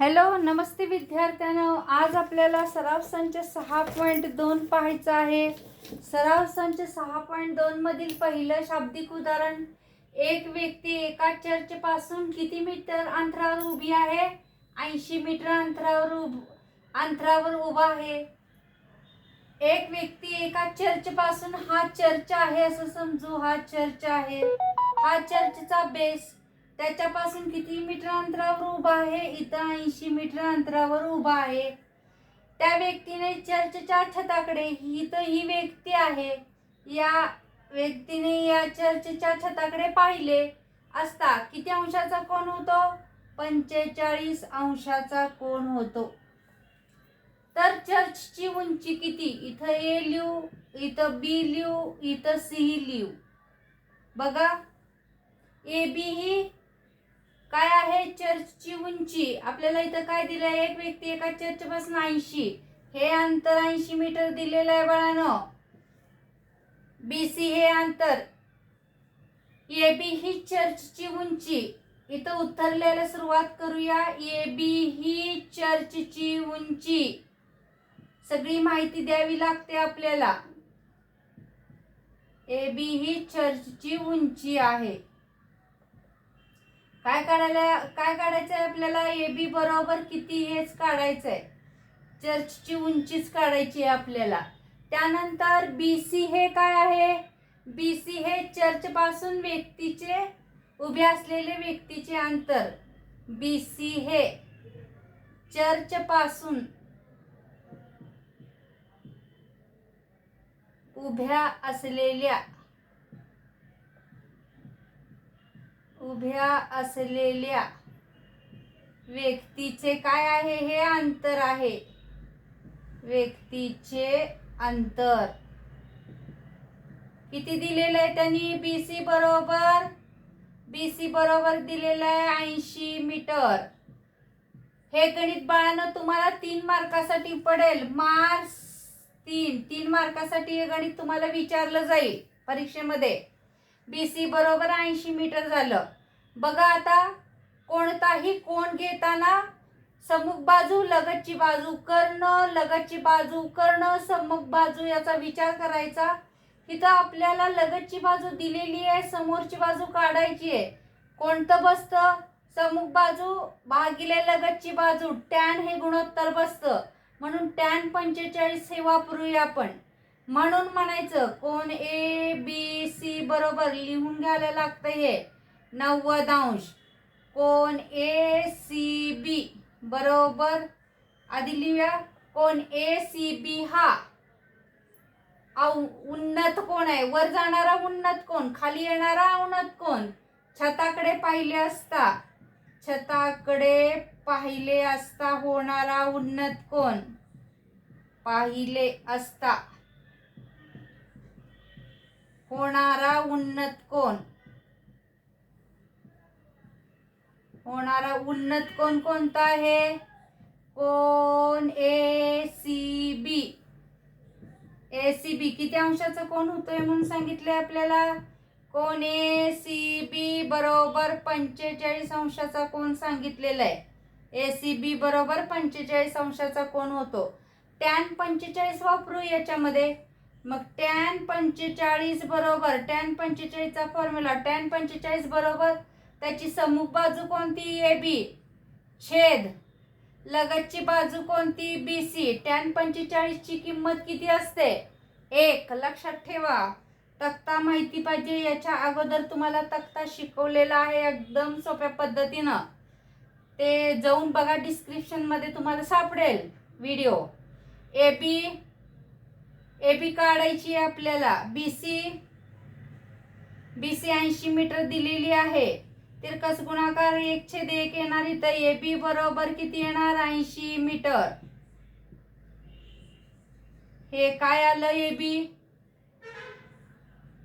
Hello नमस्ते विद्यार्थ्यांनो. आज आपल्याला सराव संच सहा पॉईंट दोन पाहायचं आहे. सराव संच सहा पॉईंट दोन मधील पहिलं शाब्दिक उदाहरण एक व्यक्ती एका चर्चपासून किती मीटर अंतरावर उभी आहे? ऐंशी मीटर अंतरावर उभ अंतरावर उभा आहे. एक व्यक्ती एका चर्चपासून हा चर्च आहे असं समजू हा चर्च आहे. हा चर्चचा बेस त्याच्यापासून किती मीटर अंतरावर उभा आहे? इथं ऐंशी मीटर अंतरावर उभा आहे. त्या व्यक्तीने चर्चच्या छताकडे ही तर ही व्यक्ती आहे. या व्यक्तीने या चर्चच्या छताकडे पाहिले असता किती अंशाचा कोण होतो? पंचेचाळीस अंशाचा कोण होतो. तर चर्चची उंची किती? इथं ए लिहू इथं बी लिहू इथं सी लिहू. बघा. ए बी ही काय आहे चर्चची उंची? आपल्याला इथं काय दिलंय? एक व्यक्ती एका चर्चपासून ऐंशी. हे अंतर ऐंशी मीटर दिलेलं आहे बाळानं. बी सी हे अंतर. ए बी ही चर्चची उंची. इथं उतरलेला सुरुवात करूया. ए बी ही चर्चची उंची. सगळी माहिती द्यावी लागते आपल्याला. ए बी ही चर्चची उंची आहे. काय काढायला काय काढायचं आहे आपल्याला? ए बी बरोबर किती हेच काढायचं आहे चर्चची उंचीच काढायची आहे आपल्याला. त्यानंतर बी सी हे काय आहे? बी सी हे चर्चपासून व्यक्तीचे उभे असलेले व्यक्तीचे अंतर. बी सी हे चर्चपासून उभ्या असलेल्या उभ्या असलेल्या व्यक्तीचे काय आहे? हे अंतर आहे. व्यक्तीचे अंतर. किती दिलेलं आहे त्यांनी? बी सी बरोबर? बी सी बरोबर दिलेलं आहे ऐंशी मीटर. हे गणित बाळानं तुम्हाला तीन मार्कासाठी पडेल. मार्क्स तीन. तीन मार्कासाठी हे गणित तुम्हाला विचारलं जाईल परीक्षेमध्ये. बी सी बरोबर ऐंशी मीटर झालं. बघा आता कोणताही कोण घेताना सम्मुख बाजू लगतची बाजू करणं लगतची बाजू करणं सम्मुख बाजू याचा विचार करायचा. इथं आपल्याला लगतची बाजू दिलेली आहे समोरची बाजू काढायची आहे. कोणतं बसतं? सम्मुख बाजू भागिले लगतची बाजू टॅन हे गुणोत्तर बसतं. म्हणून टॅन पंचेचाळीस हे वापरूया आपण. म्हणून म्हणायचं कोण ए बी सी बरोबर लिहून घ्यायला लागतं हे? नव्वद अंश. कोण ए सी बी बरोबर? आधी लिहूया. कोण ए सी बी हा? उन्नत कोण आहे? वर जाणारा उन्नत कोण? खाली येणारा उन्नत कोण? छताकडे पाहिले असता. छताकडे पाहिले असता होणारा उन्नत कोण? पाहिले असता. होणारा उन्नत कोण? होणारा उन्नत कोण कोणता आहे? कोण? ए सी बी ए सी बी किती अंशाचा कोण होतोय म्हणून सांगितलंय आपल्याला? कोण? ए सी बी बरोबर पंचेचाळीस अंशाचा कोण सांगितलेला आहे? ए सी बी बरोबर पंचेचाळीस अंशाचा कोण होतो? टॅन पंचेचाळीस वापरू याच्यामध्ये. मग टॅन पंचेचाळीस बरोबर टॅन पंचेचाळीसचा फॉर्म्युला टॅन पंचेचाळीस बरोबर त्याची सम्मुख बाजू कोणती? ए बी छेद. लगतची बाजू कोणती? बी सी टॅन पंचेचाळीसची किंमत किती असते? एक. लक्षात ठेवा. तक्ता माहिती पाहिजे याच्या अगोदर तुम्हाला तक्ता शिकवलेला आहे एकदम सोप्या पद्धतीनं. ते जाऊन बघा डिस्क्रिप्शनमध्ये तुम्हाला सापडेल. Video A B A B काढायची आहे आपल्याला. बी सी बी सी ऐंशी मीटर दिलेली आहे. तिरकस गुणाकार एक छेद एक येणार इथं ए बी बरोबर किती येणार? ऐंशी मीटर. हे काय आलं ए बी?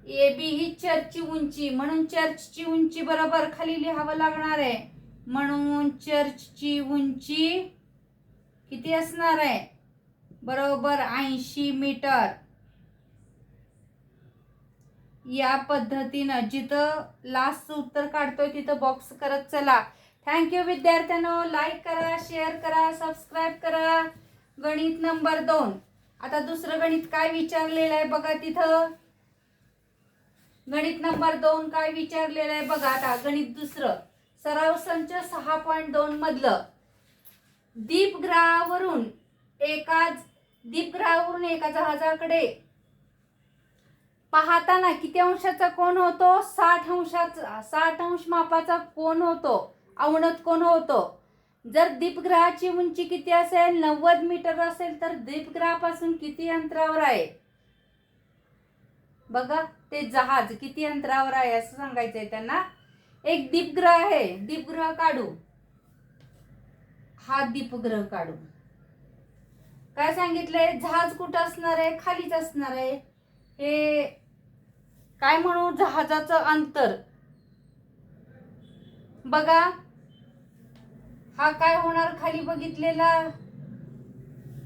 ए बी ही चर्चची उंची. म्हणून चर्चची उंची बरोबर खाली लिहावं लागणार आहे. म्हणून चर्चची उंची किती असणार आहे? बरोबर ऐंशी मीटर. या पद्धतीनं जिथं लास्ट उत्तर काढतोय तिथं बॉक्स करत चला. थँक्यू विद्यार्थ्यांनो. लाईक करा शेअर करा सबस्क्राईब करा. गणित नंबर दोन. आता दुसरं गणित काय विचारलेलं आहे बघा तिथं. गणित नंबर दोन काय विचारलेलं आहे बघा आता. गणित दुसरं. सराव संच सहा पॉईंट दोन मधलं. दीपग्रहावरून एकाच दीपग्रहावरून एका जहाजाकडे. पाहताना किती अंशाचा कोण होतो? साठ अंशाचा साठ अंश मापाचा कोण होतो? अवनत कोण होतो? जर दीपग्रहाची उंची किती असेल? नव्वद मीटर असेल तर दीपग्रहापासून किती अंतरावर आहे? बघा ते जहाज किती अंतरावर आहे असं सांगायचंय त्यांना. एक दीपग्रह आहे. दीपग्रह काढू. हा दीपग्रह काढू. काय सांगितलंय? जहाज कुठं असणार आहे? खालीच असणार आहे. हे काय म्हणू? जहाजाचं अंतर. बघा. हा काय होणार खाली बघितलेला?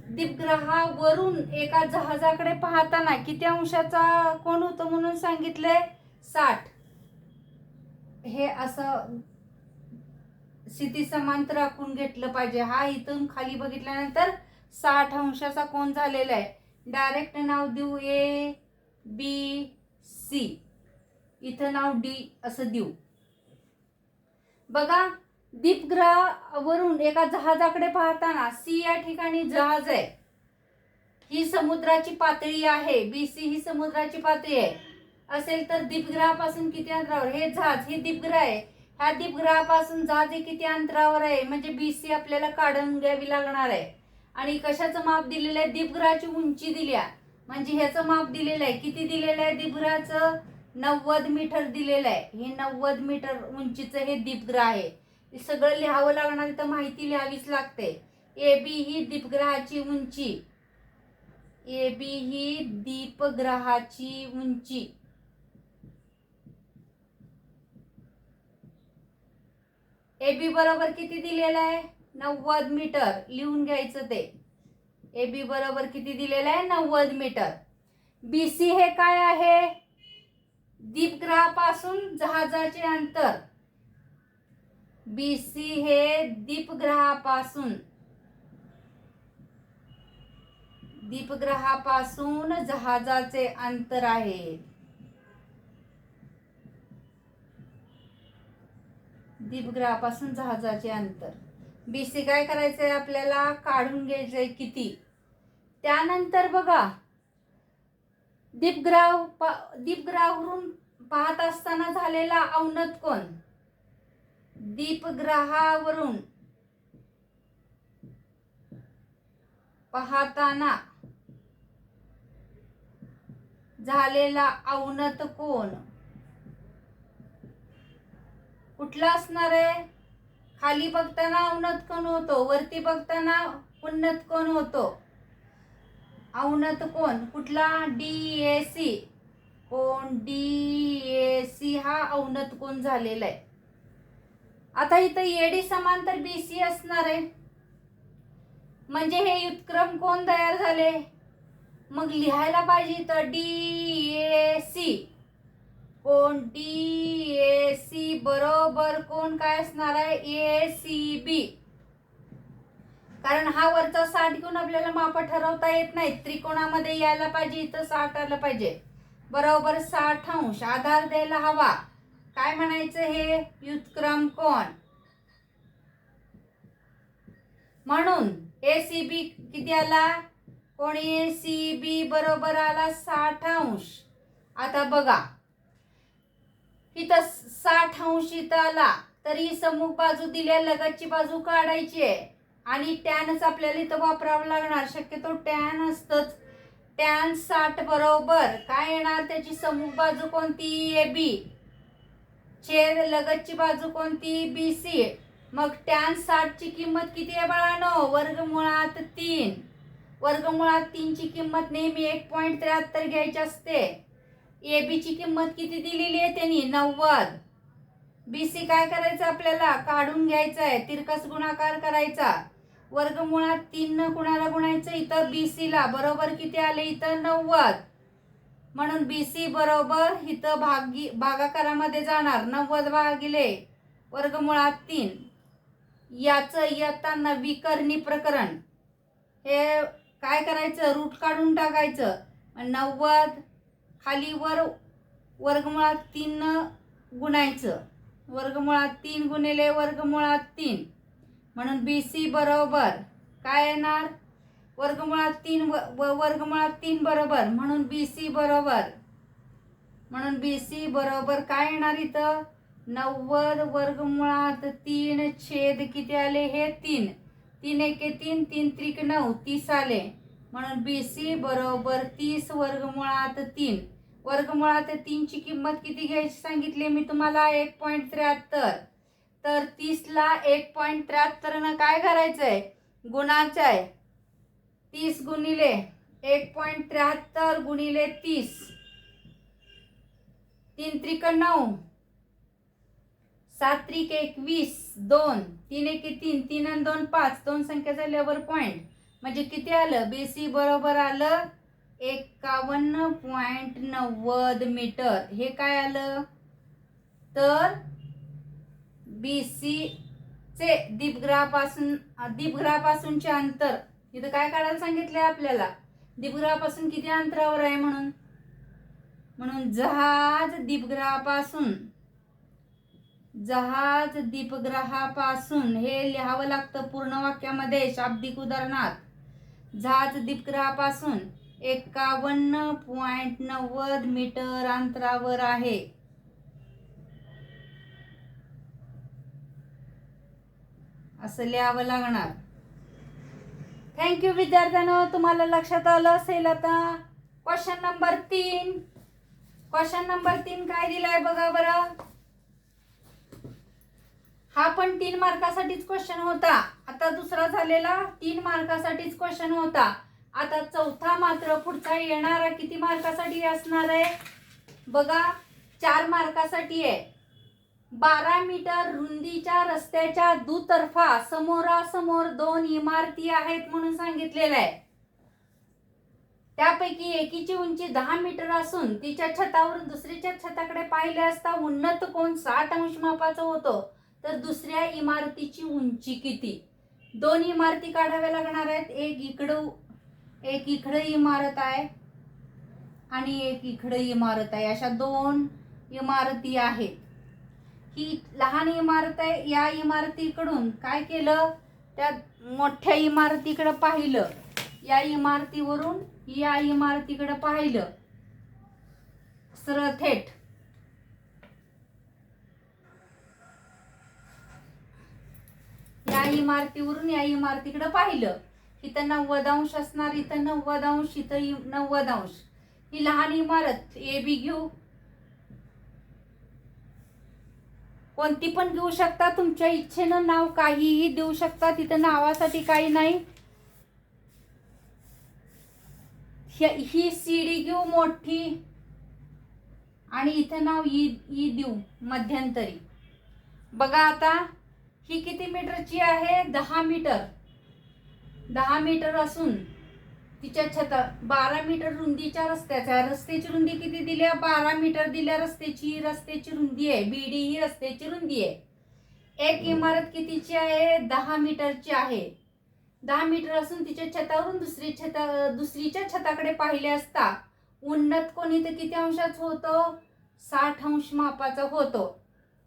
दीपग्रहावरून एका जहाजाकडे पाहताना किती अंशाचा कोण होतो म्हणून सांगितलंय? साठ. हे असं स्थिती समांतर आखून घेतलं पाहिजे. हा इथून खाली बघितल्यानंतर साठ अंशाचा कोण झालेला आहे? डायरेक्ट नाव देऊ ए बी सी इथं नाव डी असं देऊ. बघा दीपग्रहावरून एका जहाजाकडे पाहताना सी या ठिकाणी जहाज आहे. ही समुद्राची पातळी आहे. बी सी ही समुद्राची पातळी आहे. असेल तर दीपग्रहापासून किती अंतरावर? हे जहाज हे दीपग्रह आहे. ह्या दीपग्रहापासून जहाज हे किती अंतरावर आहे? म्हणजे बी सी आपल्याला काढून घ्यावी लागणार आहे. आणि कशाचं माप दिलेलं आहे? दीपग्रहाची उंची दिल्या म्हणजे ह्याचं माप दिलेलं आहे. किती दिलेलं आहे दीपग्रहाचं नव्वद मीटर दिलेलं आहे. हे नव्वद मीटर उंचीचं हे दीपग्रह आहे. सगळं लिहावं लागणार तर माहिती लिहावीच लागते. ए बी ही दीपग्रहाची उंची. ए बी ही दीपग्रहाची उंची. ए बी बरोबर किती दिलेलं आहे? नव्वद मीटर लिहून घ्यायचं ते. ए बी बरोबर किती दिलेलं आहे? नव्वद मीटर. बी सी हे काय आहे? दीपग्रहापासून जहाजाचे अंतर. बी सी हे दीपग्रहापासून. दीपग्रहापासून जहाजाचे अंतर आहे. दीपग्रहापासून जहाजाचे अंतर. बी सी काय करायचं आहे आपल्याला? काढून घ्यायचंय किती? त्यानंतर बघा दीपग्रह पा- दीपग्रहावरून पाहत असताना झालेला अवनत कोण? दीपग्रहावरून पाहताना झालेला अवनत कोण? कुठला असणार आहे? खाली बघताना उन्नत कोण होतो? वरती बघताना उन्नत कोण होतो? अवनत कोण? कुठला? डी ए सी कोण? डी ए सी हा अवनत कोण झालेला आहे? आता इथं एडी समांतर बी सी असणार आहे. म्हणजे हे युत्क्रम कोण तयार झाले? मग लिहायला पाहिजे तर डी ए सी कोण? डी ए सी बरोबर. कोण काय असणार आहे? ए सी बी कारण हा वरचा साठ घेऊन आपल्याला माप ठरवता येत नाही. त्रिकोणामध्ये यायला पाहिजे इथं साठ आलं पाहिजे. बरोबर साठ अंश आधार द्यायला हवा. काय म्हणायचं हे? युत्क्रम कोण? म्हणून ए सी बी किती आला? कोण? ए सी बी बरोबर आला साठ अंश आता बघा. इथं साठ अंश इथं आला तरी समूह बाजू दिल्या लगतची बाजू काढायची आहे. आणि टॅनच आपल्याला इथं वापरावं लागणार. शक्यतो टॅन असतंच. टॅन साठ बरोबर. काय येणार त्याची समूह बाजू कोणती? A B. छेद लगतची बाजू कोणती? B C. मग टॅन साठची किंमत किती आहे बाळानो? वर्गमुळात तीन. वर्गमुळात तीनची किंमत नेहमी एक पॉईंट त्र्याहत्तर घ्यायची असते. ए बीची किंमत किती दिलेली आहे त्यांनी? नव्वद. बी सी काय करायचं आपल्याला? काढून घ्यायचं आहे तिरकस गुणाकार करायचा. वर्गमुळात तीन न कुणाला गुणायचं? इथं बी सीला बरोबर किती आले? इथं नव्वद. म्हणून बी सी बरोबर इथं भागी भागाकारामध्ये जाणार. नव्वद भागिले वर्गमुळात तीन. याचं येताना विकरणी प्रकरण. हे काय करायचं? रूट काढून टाकायचं. नव्वद खाली वर वर्गमुळात तीन गुणायचं. वर्गमुळात तीन गुणिले वर्गमुळात तीन. म्हणून बी सी बरोबर. काय येणार? वर्गमुळात तीन व वर्गमुळात तीन बरोबर. म्हणून बी सी बरोबर. म्हणून बी सी बरोबर काय येणार इथं? नव्वद वर्गमुळात तीन छेद किती आले? हे तीन. तीन एके तीन तीन त्रिक नऊ तीस आले. म्हणून बी सी बरोबर तीस वर्गमुळात तीन. वर्गमुळात तीनची किंमत किती घ्यायची सांगितली मी तुम्हाला एक पॉईंट त्र्याहत्तर. तर तीसला एक पॉईंट त्र्याहत्तरनं काय करायचं आहे गुणाचं आहे. तीस गुणिले एक पॉईंट त्र्याहत्तर गुणिले तीस. तीन त्रिक नऊ. सात त्रिक एकवीस दोन. तीन एक तीन तीन आणि दोन पाच. दोन संख्या झाल्यावर पॉईंट म्हणजे किती आलं? बी सी बरोबर आलं एकावन्न पॉईंट नव्वद मीटर. हे काय आलं? तर बी सी चे दीपग्रहापासूनचे अंतर. इथं काय काढायला सांगितलंय आपल्याला? दीपग्रहापासून किती अंतरावर आहे म्हणून? म्हणून जहाज दीपग्रहापासून जहाज दीपग्रहापासून हे लिहावं लागतं पूर्ण वाक्यामध्ये शाब्दिक उदाहरणात. जहाज दीपग्रहापासून एकावन्न पॉईंट नव्वद मीटर अंतरावर आहे. असं लिहावं लागणार. थँक्यू विद्यार्थ्यांनो. तुम्हाला लक्षात आलं असेल आता? क्वेश्चन नंबर तीन. क्वेश्चन नंबर तीन काय दिलाय बघा बरं. हा पण तीन मार्कासाठीच क्वेश्चन होता. आता दुसरा झालेला तीन मार्कासाठीच क्वेश्चन होता. आता चौथा मात्र पुढचा येणारा किती मार्कासाठी असणार आहे? बघा चार मार्कासाठी आहे. बारा मीटर रुंदीच्या रस्त्याच्या दुतर्फा समोरासमोर दोन इमारती आहेत म्हणून सांगितलेलं आहे. त्यापैकी एकीची उंची दहा मीटर असून तिच्या छतावरून दुसरीच्या छताकडे पाहिले असता उन्नत कोण साठ अंश मापाचा होतो. तर दुसऱ्या इमारतीची उंची किती? दोन इमारती काढाव्या लागणार आहेत. एक इकडं एक इकडं इमारत आहे आणि एक इकडं इमारत आहे. अशा दोन इमारती आहेत. ही लहान इमारत आहे. या इमारतीकडून काय केलं? त्या मोठ्या इमारतीकडं पाहिलं. या इमारतीवरून या इमारतीकडं पाहिलं. सरळ थेट. या इमारतीवरून या इमारतीकडं पाहिलं. इथं नव्वद अंश असणार इथं नव्वद अंश इथं नव्वद अंश. ही लहान इमारत ए बी घेऊ. कोणती पण घेऊ शकता तुमच्या इच्छेनं नाव काहीही देऊ शकता तिथं नावासाठी काही नाही. ही सीडी घेऊ मोठी. आणि इथं नाव ई ई देऊ मध्यंतरी. बघा आता ही किती मीटरची आहे? दहा मीटर. दहा मीटर असून तिच्या छता बारा मीटर रुंदीच्या रस्त्याच्या रस्त्याची रुंदी किती दिल्या बारा मीटर दिल्या रस्त्याची रस्त्याची रुंदी आहे. बीडी ही रस्त्याची रुंदी आहे. एक इमारत कितीची आहे? दहा मीटरची आहे. दहा मीटर असून तिच्या छतावरून दुसरी छता दुसरीच्या छताकडे पाहिले असता उन्नत कोणी तर किती अंशाचा होतो? साठ अंश मापाचा होतो.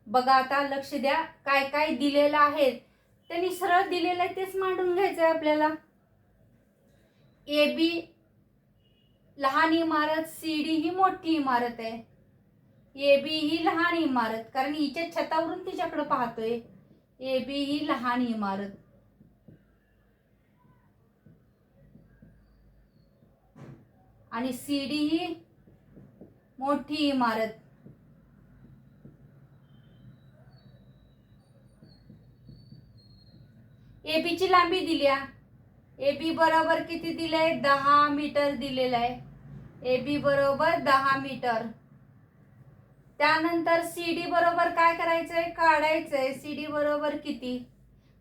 बघा आता लक्ष द्या काय काय दिलेलं आहे. त्यांनी सरळ दिलेलं आहे तेच मांडून घ्यायचं आहे आपल्याला. ए बी लहान इमारत सी डी ही मोठी इमारत आहे. ए बी ही लहान इमारत कारण हिच्या छतावरून तिच्याकडे पाहतोय. ए बी ही लहान इमारत. आणि सी डी ही मोठी इमारत. ए बीची लांबी दिल्या ए बी बरोबर किती दिलं आहे दहा मीटर दिलेलं आहे. ए बी बरोबर दहा मीटर. त्यानंतर सी डी बरोबर काय करायचं आहे काढायचं आहे सी डी बरोबर किती?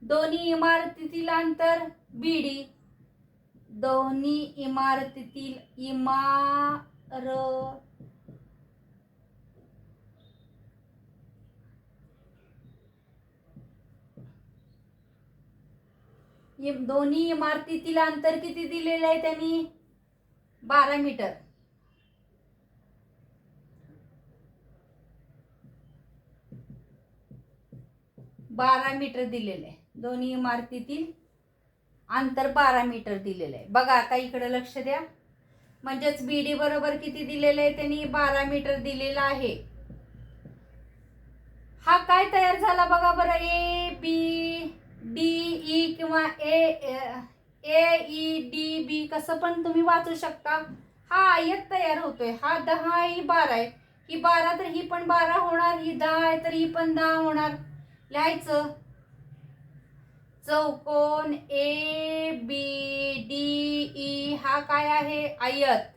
दोन्ही इमारतीतील अंतर बी डी दोन्ही इमारतीतील इमार दोन्ही इमारतीतील अंतर किती दिलेलं आहे त्यांनी? बारा मीटर. बारा मीटर दिलेलं आहे. दोन्ही इमारतीतील अंतर बारा मीटर दिलेलं आहे. बघा आता इकडे लक्ष द्या. म्हणजेच बीडी बरोबर किती दिलेलं आहे त्यांनी? बारा मीटर दिलेला आहे. हा काय तयार झाला बघा बरं A B D E e किंवा ए ए ई डी बी कसं पण तुम्ही वाचू शकता. हा आयत तयार होतोय. हा दहा ही बारा आहे. ही बारा तर ही पण बारा होणार ही दहा आहे तर ही पण दहा होणार. लिहायचं. चौकोन ए बी डी ई हा काय आहे? आयत.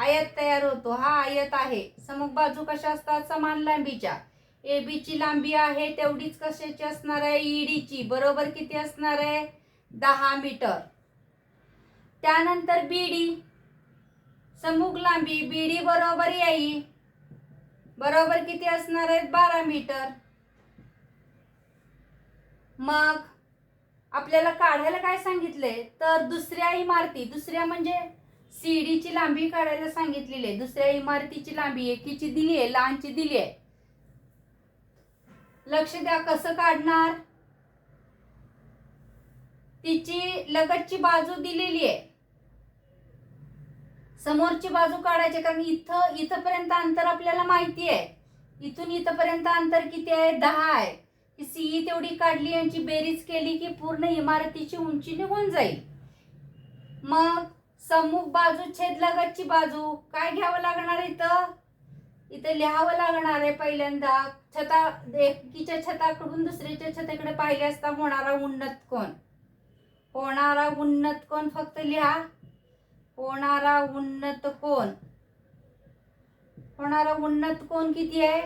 आयत तयार होतो. हा आयत आहे. समोर बाजू कशा असतात? समान लांबीच्या. ए बी ची लांबी आहे तेवढीच कशाची असणार आहे? ईडी ची बरोबर किती असणार आहे? दहा मीटर. त्यानंतर बीडी. समूग लांबी. बीडी बरोबर याई. बरोबर किती असणार आहेत बारा मीटर. मग आपल्याला काढायला काय सांगितलंय? तर दुसऱ्या इमारती. दुसऱ्या म्हणजे सीडीची लांबी काढायला सांगितलेली आहे. दुसऱ्या इमारतीची लांबी एकीची दिली आहे लहानची दिली आहे. लक्ष द्या कसं काढणार? तिची लगतची बाजू दिलेली आहे. समोरची बाजू काढायची कारण इथं इथपर्यंत अंतर आपल्याला माहिती आहे. इथून इथपर्यंत अंतर किती आहे? दहा आहे. ही सीई तेवढी काढली यांची बेरीज केली की पूर्ण इमारतीची उंची निघून जाईल. मग सम्मुख बाजू छेद लगतची बाजू काय घ्यावं लागणार इथं? इथं लिहावं लागणार आहे पहिल्यांदा. छता एकीच्या छताकडून दुसऱ्याच्या छताकडे पाहिले असता होणारा उन्नत कोण? होणारा उन्नत कोण? फक्त लिहा. होणारा उन्नत कोण? होणारा उन्नत कोण किती आहे?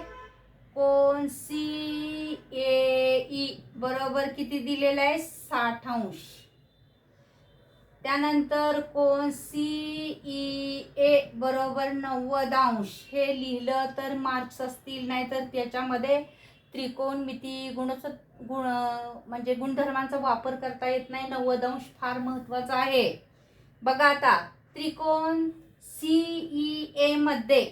कोण? C A E. बरोबर किती दिलेलं आहे? साठ अंश. त्यानंतर कोण? सी ई ए बरोबर नव्वद अंश. हे लिहिलं तर मार्क्स असतील नाहीतर त्याच्यामध्ये त्रिकोणमिती गुणस गुण म्हणजे गुणधर्मांचा वापर करता येत नाही. नव्वद अंश फार महत्त्वाचा आहे. बघा आता त्रिकोण सीई ए मध्ये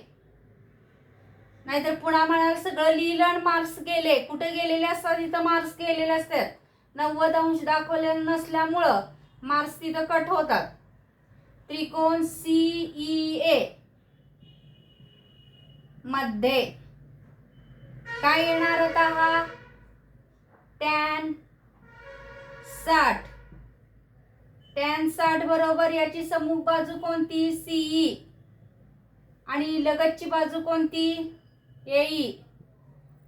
नाहीतर पुन्हा म्हणाल सगळं लिहिलं आणि मार्क्स गेले कुठे गेलेले असतात? तिथं मार्क्स गेलेले असतात. नव्वद अंश दाखवले नसल्यामुळं मार्क्स तिथं कट होतात. त्रिकोण सीई ए मध्ये. काय येणार होता हा? टॅन साठ. टॅन साठ बरोबर याची समूह बाजू कोणती? सीई आणि लगतची बाजू कोणती? एई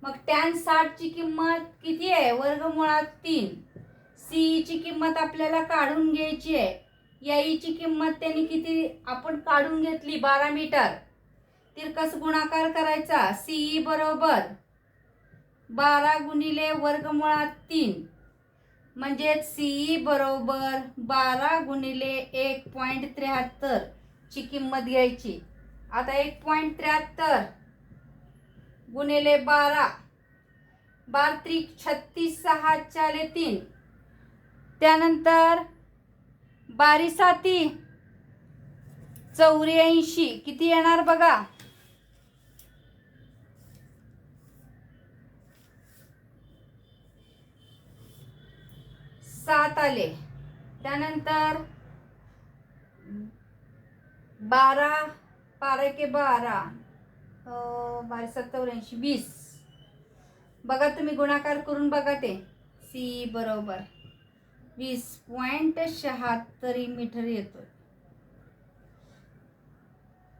मग टॅन साठची किंमत किती आहे? वर्गमुळात तीन. सीईची किंमत आपल्याला काढून घ्यायची आहे. याईची किंमत त्यांनी किती? आपण काढून घेतली बारा मीटर. तिरकस गुणाकार करायचा सीई बरोबर बारा गुणिले वर्गमुळात तीन. म्हणजेच सीई बरोबर बारा गुणिले एक पॉईंट त्र्याहत्तर ची किंमत घ्यायची. आता एक पॉईंट त्र्याहत्तर गुणिले बारा. बार त्रिक छत्तीस सहा चाले तीन. त्यानंतर बारीसाती चौऱ्याऐंशी. किती येणार बघा? सात आले. त्यानंतर बारा बारा के बारा. अं, बारा वीस. बघा तुम्ही गुणाकार करून बघा ते. सी बरोबर. वीस पॉईंट शहात्तर मीटर येतो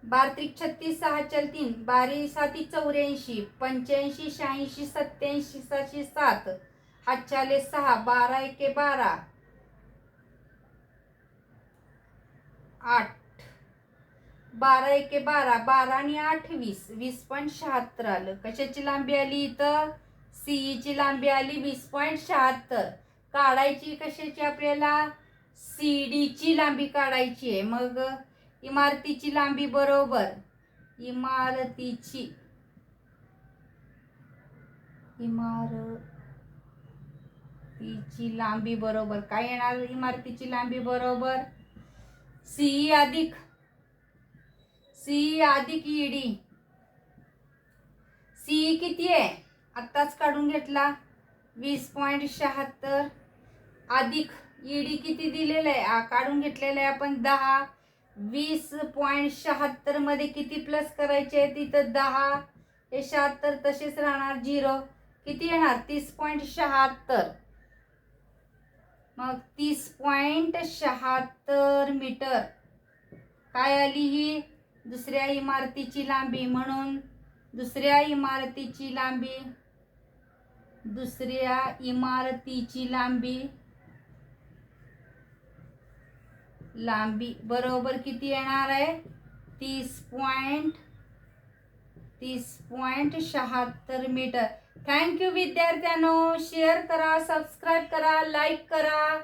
बारत्रिक छत्तीस सहा चल तीन बारी साती चौऱ्याऐंशी पंच्याऐंशी शहाऐंशी सत्याऐंशी सहाशे सात हातचाले सहा बारा एके बारा आठ बारा एके बारा बारा आणि आठ वीस वीस पॉईंट शहात्तर आलं. कशाची लांबी आली इथं? सीईची लांबी आली वीस पॉईंट शहात्तर. काढायची कशाची आपल्याला? सी डीची लांबी काढायची आहे. मग इमारतीची लांबी बरोबर. इमारतीची. इमारतीची लांबी बरोबर. काय येणार? इमारतीची लांबी बरोबर? सी अधिक. सी अधिक ईडी सी किती आहे? आत्ताच काढून घेतला. वीस पॉईंट शहात्तर. अधिक ईडी किती दिलेलं आहे? आ, काढून घेतलेलं आहे आपण दहा. वीस पॉईंट शहात्तरमध्ये किती प्लस करायचे आहे तिथं दहा? हे शहात्तर तसेच राहणार झिरो किती येणार? तीस पॉईंट शहात्तर. मग तीस पॉईंट शहात्तर मीटर काय आली ही? दुसऱ्या इमारतीची लांबी म्हणून दुसऱ्या इमारतीची लांबी. दुसऱ्या इमारतीची लांबी. लांबी बरोबर किती येणार आहे? तीस पॉईंट तीस पॉईंट शहात्तर मीटर. थँक्यू विद्यार्थ्यांनो. शेअर करा सबस्क्राईब करा लाईक करा.